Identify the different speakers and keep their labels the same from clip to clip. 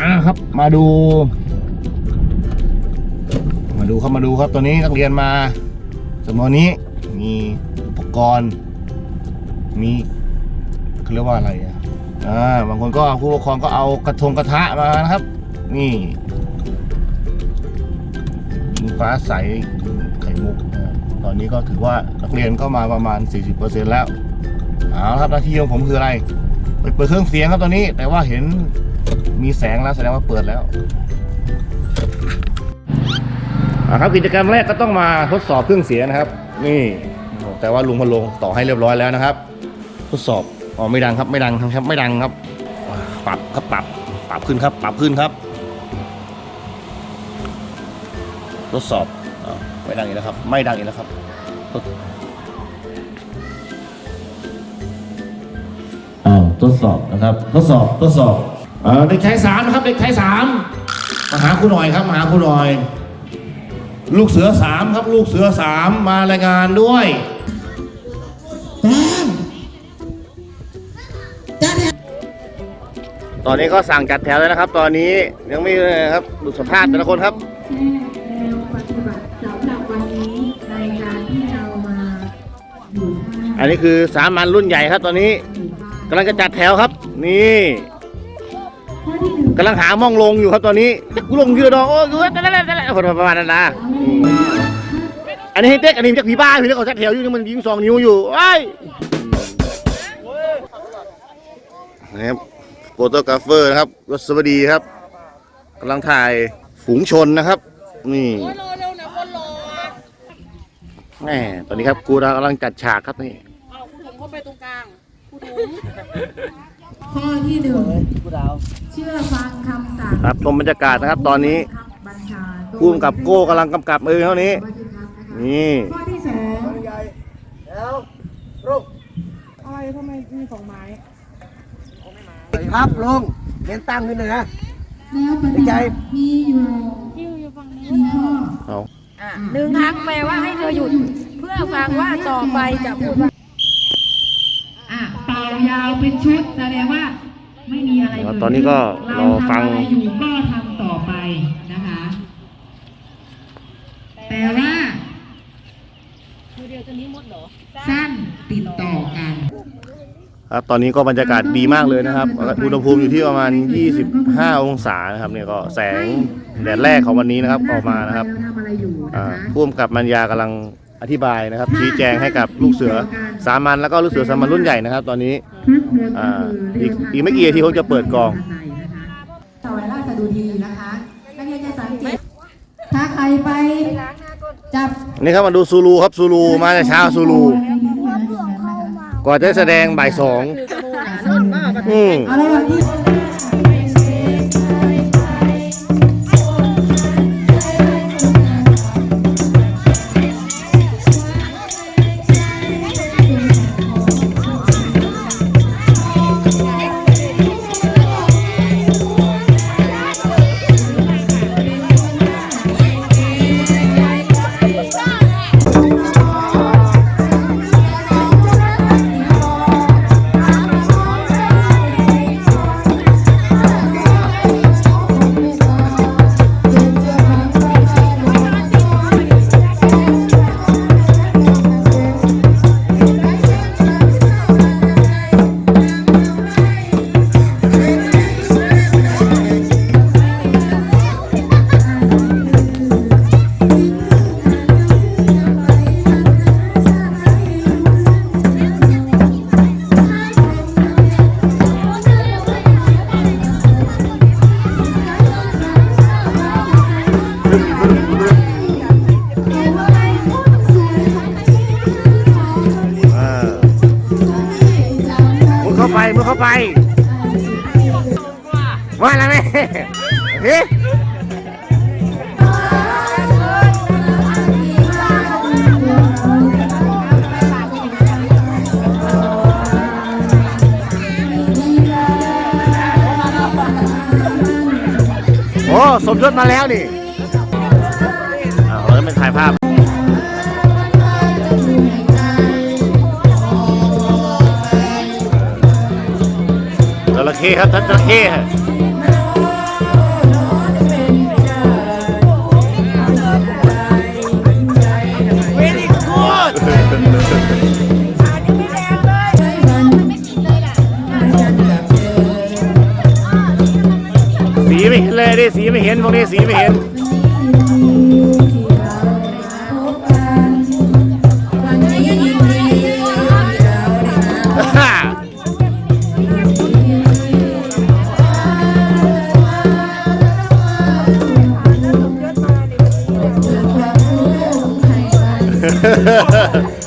Speaker 1: อ่าครับ มาดู มาดูครับมาดูครับตอนนี้นักเรียนมาสมอนนี้มีอุปกรณ์มีเขาเรียกว่าอะไรอะอ่าบางคนก็ผู้ปกครองก็เอากระทงกระทะมานะครับ นี่มีฟ้าใสไข่มุกตอนนี้ก็ถือว่านักเรียนก็มาประมาณ 40%แล้วเอาครับหน้าที่ของผมคืออะไรไปเปิดเครื่องเสียงครับตอนนี้ แต่ว่าเห็น มีแสงแล้วแสดงว่าเปิดแล้วครับกิจกรรมแรกก็ต้องมาทดสอบเครื่องเสียงนะครับ นี่แต่ว่าลุงพะโลงต่อให้เรียบร้อยแล้วนะครับ ทดสอบอ๋อไม่ดังครับไม่ดังครับไม่ดังครับ ปรับครับปรับปรับขึ้นครับ ปรับขึ้นครับ ทดสอบอไม่ดังอีกแล้วครับ ไม่ดังอีกแล้วครับอ้าวทดสอบนะครับ ทดสอบทดสอบ เอ่อเด็กชายสามนะครับ เด็กชายสามมาหาครูหน่อยครับมาหาครูหน่อย ลูกเสือสามครับ ลูกเสือสามมารายงานด้วยตอนนี้ก็สั่งจัดแถวแล้วนะครับ ตอนนี้ยังไม่เลยนะครับดูสัมภาษณ์แต่ละคนครับ
Speaker 2: แนวปฏิบัติสำหรับวันนี้ในการที่เรามาอยู่ท่า
Speaker 1: อันนี้คือสามัญรุ่นใหญ่ครับ ตอนนี้
Speaker 2: อยู่บ้าน
Speaker 1: กำลังจะจัดแถวครับ นี่
Speaker 2: ข้อที่หนึ่ง
Speaker 1: กำลังหาม่องลงอยู่ครับตอนนี้กูลงยืดดอกโอ้ยแต่ละแต่ละแต่ละประมาณนั้นนะอืมอันนี้ให้เต๊กอันนี้จากผีบ้าผีเล็กเขาจัดแถวอยู่นี่มันยิงสองนิ้วอยู่ไอ้ยนะครับโฟโตกราฟเฟอร์นะครับรสวัสดีครับกำลังถ่ายฝูงชนนะครับ นี่
Speaker 3: โอ้ยรอเร็วนะคนรออะ
Speaker 1: แหมตอนนี้ครับกูกำลังจัดฉากครับนี่
Speaker 3: เอาคุณถุงเข้าไปตรงกลางคุณถุง
Speaker 2: ข้อที่หนึ่งเชื่อฟังคำสั่ง
Speaker 1: ครับชมบรรยากาศนะครับ ตอนนี้
Speaker 2: บัญชาโดย
Speaker 1: ผู้กำกับโก้กำลังกำกับมือเท่านี้
Speaker 2: บัญชาการนะคะ
Speaker 1: นี่
Speaker 2: ข้อที่สอง
Speaker 3: อะไรทำไมมีสองไม้
Speaker 4: ครับลุงเน้นตั้งขึ้นเลยนะ
Speaker 2: แนวปฏิบัติมีอยู่
Speaker 3: ที่อยู่ฝั่งนี้
Speaker 2: กี่ข้อ
Speaker 1: เอา
Speaker 5: หนึ่งครั้งแปลว่าให้เธอหยุด เพื่อฟังว่าต่อไปจะพูดว่า
Speaker 2: อะเป่ายาวเป็นชุดแสดงว่าไม่มีอะไร
Speaker 1: ครับ
Speaker 2: เด
Speaker 1: ตอนนี้ก็รอฟัง
Speaker 2: เาทำอะไรอยู่ก็ทำต่อไปนะคะ แต่ว่า
Speaker 3: คือเดียวจะนี้หมดเหรอ
Speaker 2: สั้นติดต่อกัน
Speaker 1: ครับตอนนี้ก็บรรยากาศดีมากเลยนะครับ อุณหภูมิอยู่ที่ประมาณ 25 องศานะครับเนี่ยก็แสงแดดแรกของวันนี้นะครับออกมานะครับ
Speaker 2: ทำอะไรอยู่นะ
Speaker 1: อ่า
Speaker 2: คะ
Speaker 1: ผู้กำกับมัญญากำลังอธิบายนะครับชี้แจงให้กับลูกเสือสามัญแล้วก็ลูกเสือสามัญรุ่นใหญ่นะครับ ตอนนี้
Speaker 2: ทุกคน
Speaker 1: อ่าอีกอีกไม่กี่นาทีเขาจะเปิดกอง
Speaker 2: ซอยราชดุดีนะคะนักเรียนจะสังเกตถ้าใครไปจับ
Speaker 1: นี่ครับมาดูซูลูครับซูลูมาแต่เช้าซูลูก่อนจะแสดงบ่ายสองอืม
Speaker 2: ว่า
Speaker 1: แล้วไหมเฮ้โอ้สมยศมาแล้วนี่อ่าเราจะเป็นถ่ายภาพจระเข้ครับท่านจระเข้ ห็นพวกนี้สีไม่เห็น
Speaker 2: วันนี้ยินดีที่าได้มา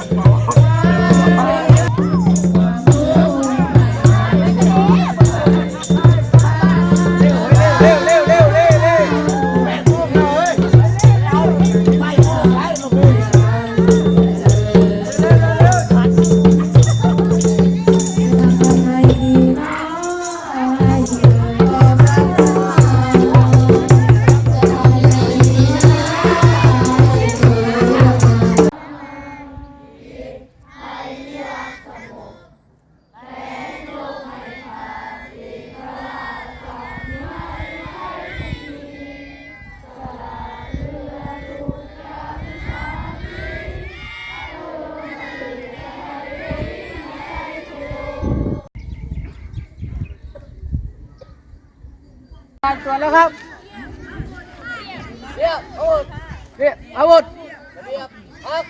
Speaker 4: รียบอาวุธเรียบอาวุธเรียบครับ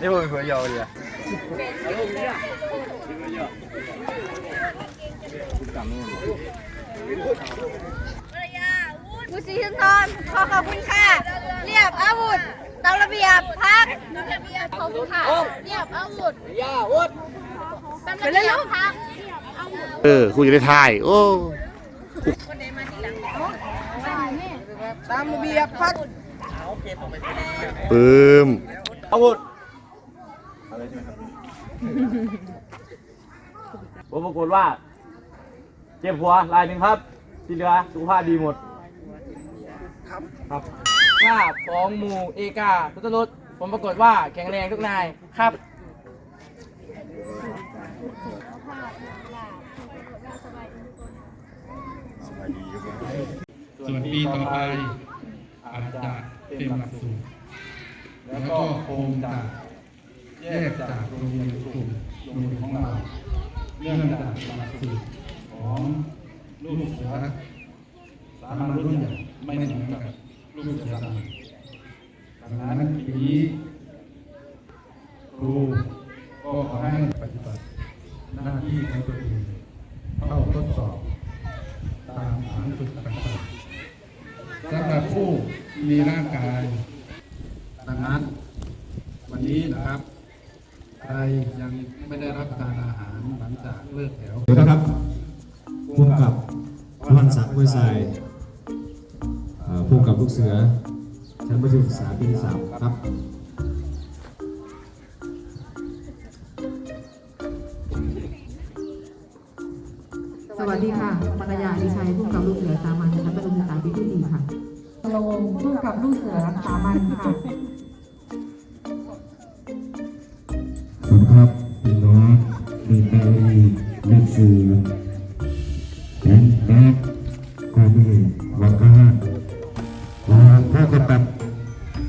Speaker 4: นี่ผมเป็นหัวยาวเลยอะ
Speaker 6: ผู้สีทอนขอขอบคุณค่ะ เรียบอาวุธตามระเบียบพักระเบียบขอบคุณค่ะ เรียบอาวุธ
Speaker 4: ยาอาวุธ
Speaker 6: ตามระเบียบพัก
Speaker 1: เออครูจะได้ทาย โอ้
Speaker 4: ตามระเบียบพัก
Speaker 1: ปืม
Speaker 4: อาวุธ
Speaker 7: ผมปรากฏว่า เจ็บหัวรายหนึ่งครับ ที่เหลือสุขภาพดีหมด ครับครับ
Speaker 8: ข้าของหมู่เอกาทุตรุษผมปรากฏว่าแข็งแรงทุกนายครับ
Speaker 9: ส่วนปีต่อไปอาจจะเต็มหลักสูตรแล้วก็คงจะแยกจากโรงเรียนกลุ่มโรงเรียนของเราเนื่องจากหลักสูตรของลูกเสือสามัญรุ่นใหญ่ไม่เหมือนกับลูกเสือสามัญดังนั้นปีนี้ครูก็ขอให้ปฏิบัติหน้าที่ของตัวเองเข้าทดสอบ ตามฐานฝึกต่างๆสำหรับ ผู้มีร่างกาย ดังนั้น วันนี้นะครับ ใครยังไม่ได้รับประทานอาหารหลังจากเลิกแถว
Speaker 10: สวัสดีครับผู้กำกับพรศักดิ์ห้วยทรายเอ่อผู้กำกับลูกเสือ ชั้นประถมศึกษาปีที่สามครับ
Speaker 2: สวัสดีค่ะมารยาดิชัยผู้กำกับลูกเสือสามัญชั้นประถมศึกษาปีที่สี่ค่ะ โลงผู้กกับลูกเสือสามัญค่ะ
Speaker 10: สวัสดีครับพี่น้องมีแม่ลีลูกเสือผมแอ๊กก็มีวังกาขอผู้กำกับ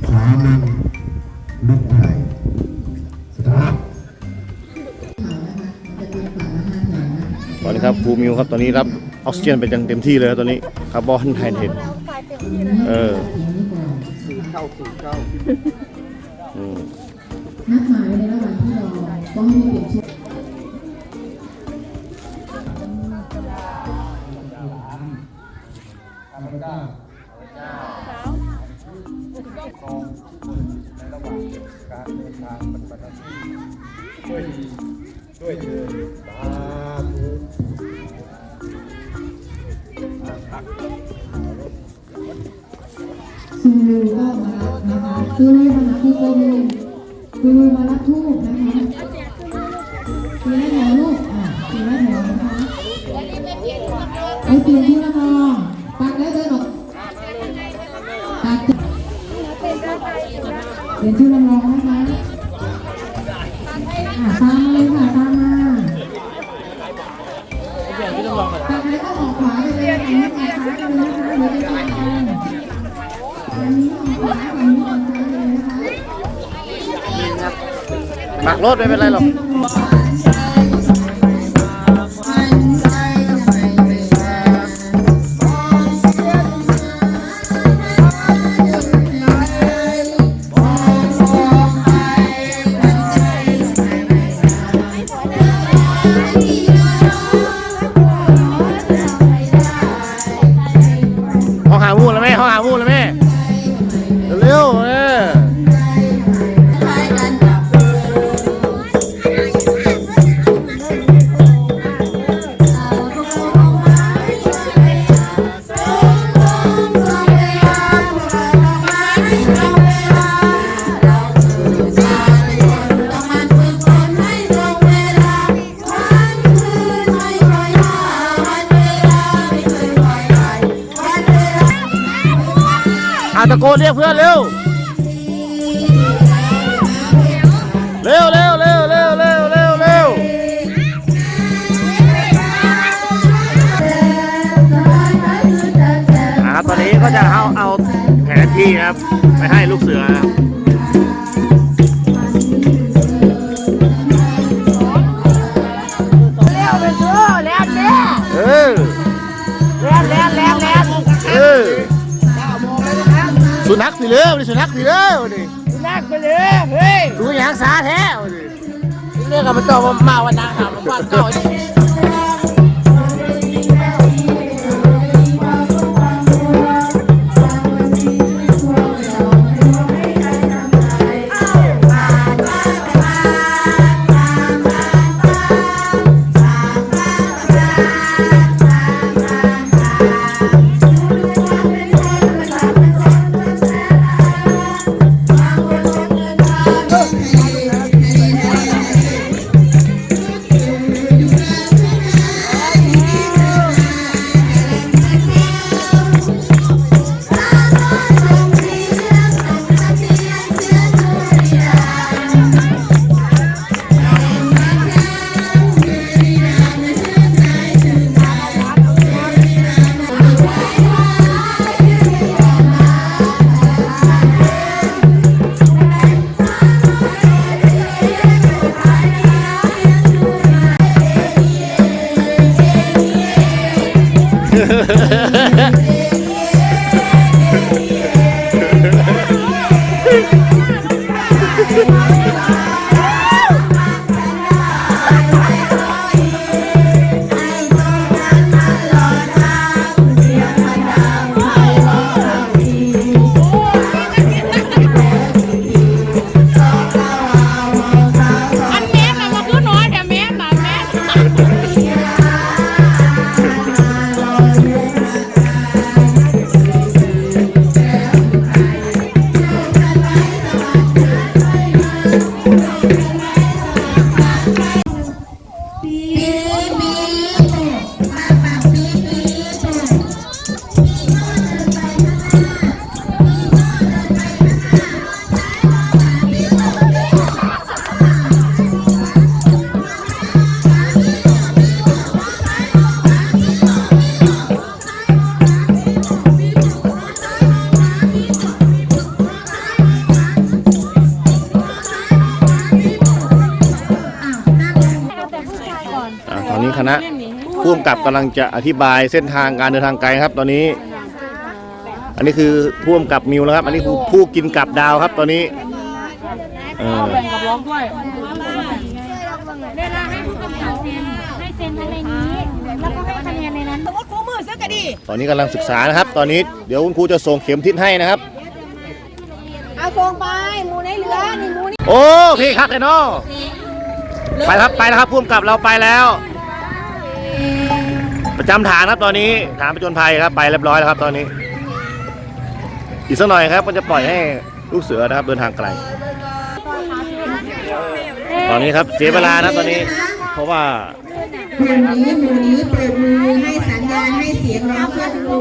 Speaker 10: สามัญลูกไผ่สวัสดีครับ
Speaker 1: ตอนนี้ครับครูมิวครับ ตอนนี้รับออกซิเจนไปจังเต็มที่เลยครับตอนนี้คาร์บอนไฮเดรต เออ
Speaker 4: สื่อเข้าสื่อเข้า
Speaker 1: อืม
Speaker 2: นัดหมายในระหว่างที่รอก็ให้เปลี่ยนชุด
Speaker 9: ข้าพเจ้าของคนในระหว่างการเดินทางปฏิบัติหน้าที่ด้วยดีด้วยเถิดสาธุ
Speaker 2: นะคะซูรูมารับที่โกมีซูรูมารับทูบนะคะทีละแถวลูกอะทีละแถวนะคะไปเปลี่ยนที่ละนองปักแล้วเดินออกตัดเปลี่ยนชื่อละนองนะคะอะตามมาเลยค่ะตามมาปักแล้วก็ออกขวาไปเลยอันนี้ออกซ้าไปเลยนะคะ
Speaker 1: หมักรถไม่เป็นไรหรอก
Speaker 2: เรี
Speaker 1: ยกเพื่อนเร็ว เร็วเร็วเร็วเร็วเร็วเร็วเร็วนะครับตอนนี้ก็จะเอาเอาแผนที่ครับ ไปให้ลูกเสือครับ
Speaker 2: สุนั
Speaker 1: ขสิเร็วนี่สุนัขสิเร็วนี่
Speaker 2: นักไปเลยเฮ้ย
Speaker 1: ดูอย่างสาแท้นี่
Speaker 2: เรื่องกับมันต่อมาวันนางหามันวันต่อ
Speaker 1: กำกับกำลังจะอธิบายเส้นทางการเดินทางไกลครับ ตอนนี้ อันนี้คือผู้กำกับมิวนะครับ อันนี้คือผู้กินกับดาวครับ ตอนนี้เออ
Speaker 11: แบ่งกับร้องด้วย
Speaker 2: เวลาให้ผู้กำกับเซ็นให้เซ็นภายในนี้ แล้วก็ให้คะแนนในนั้น
Speaker 1: ตอนนี้กำลังศึกษานะครับ ตอนนี้เดี๋ยวคุณครูจะส่งเข็มทิศให้นะครับ
Speaker 5: เอาโครงไปหมูในเรือนี่หมูนี่
Speaker 1: โอ้พี่คักเลยเนาะไปครับไปแล้วครับพุ่มกับเราไปแล้ว ประจำฐานครับตอนนี้ฐานประจนภัยครับไปเรียบร้อยแล้วครับตอนนี้ อีกสักหน่อยครับก็จะปล่อยให้ลูกเสือนะครับเดินทางไกล ตอนนี้ครับเสียเวลานะตอนนี้ เพราะว่า
Speaker 12: หมู่นี้หมู่นี้เปิดมือให้สัญญาณให้เสียงร้องเพื่อนครู